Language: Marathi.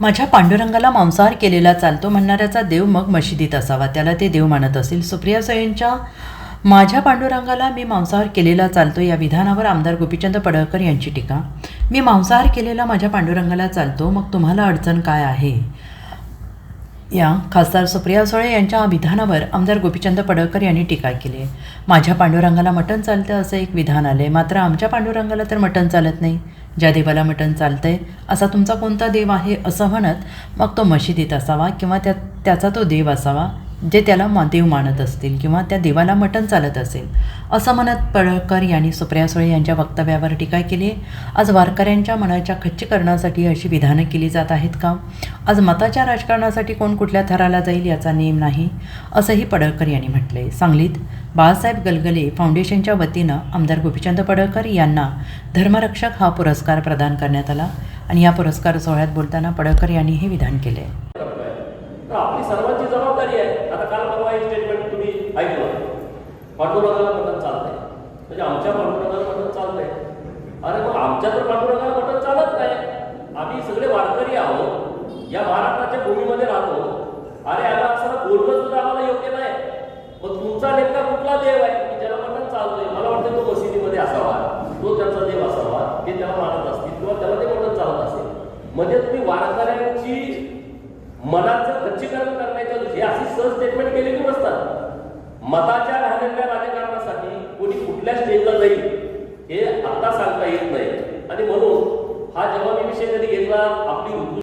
माझ्या पांडुरंगाला मांसाहार केलेला चालतो म्हणणाऱ्याचा देव मग मशिदीत असावा त्याला ते देव मानत असेल. सुप्रिया सुळेंच्या माझ्या पांडुरंगाला मी मांसाहार केलेला चालतो या विधानावर आमदार गोपीचंद पडळकर यांची टीका. मी मांसाहार केलेला माझ्या पांडुरंगाला चालतो मग तुम्हाला अडचण काय आहे? या खासदार सुप्रिया सुळे यांच्या विधानावर आमदार गोपीचंद पडळकर यांनी टीका केली. आहे माझ्या पांडुरंगाला मटण चालतं असं एक विधान आलं आहे मात्र आमच्या पांडुरंगाला तर मटण चालत नाही. ज्या देवाला मटण चालतंय असा तुमचा कोणता देव आहे असं म्हणत मग तो मशिदीत असावा किंवा त्या त्याचा तो देव असावा जे त्याला मा देव मानत असतील किंवा त्या देवाला मटण चालत असेल. असं म्हणत पळकर यांनी सुप्रिया सुळे यांच्या वक्तव्यावर टीका केली. आहे आज वारकऱ्यांच्या मनाच्या खच्चीकरणासाठी अशी विधानं केली जात आहेत का? आज मताच्या राजकारणासाठी कोण कुठल्या थराला जाईल याचा नेम नाही असंही पडळकर यांनी म्हटले. सांगलीत बाळासाहेब गलगले फाउंडेशनच्या वतीनं आमदार गोपीचंद पडळकर यांना धर्मरक्षक हा पुरस्कार प्रदान करण्यात आला आणि या पुरस्कार सोहळ्यात बोलताना पडळकर यांनी हे विधान केले. आपली सर्वांची जबाबदारी आहे. आता काल परवा एक स्टेटमेंट तुम्ही ऐकलं. पांडुरंगाला मटण चालतंय. म्हणजे आमच्या पांडुरंगाला मटण चालतंय. अरे मग आमच्या तर पांडुरंगाला मटण चालत नाही. या महाराष्ट्राच्या भूमीमध्ये राहतो. अरे आता असं बोलणं सुद्धा आम्हाला योग्य नाही. मग तुमचा नेमका कुठला देव आहे? की ज्याला मटण चालतोय? मला वाटतं तो मशिदीमध्ये असावा. तो त्यांचा देव असावा. ते त्याला मानत असतील किंवा त्याला ते मटण चालत असेल. म्हणजे तुम्ही वारकऱ्यांची मनाचं खच्चीकरण करण्याच्या हे अशी सहज स्टेटमेंट केलेली नसतात. मताच्या राहिलेल्या राजकारणासाठी कोणी कुठल्या स्टेजला जाईल हे आता सांगता येत नाही. आणि म्हणून हा जेव्हा मी विषय कधी घेतला आपली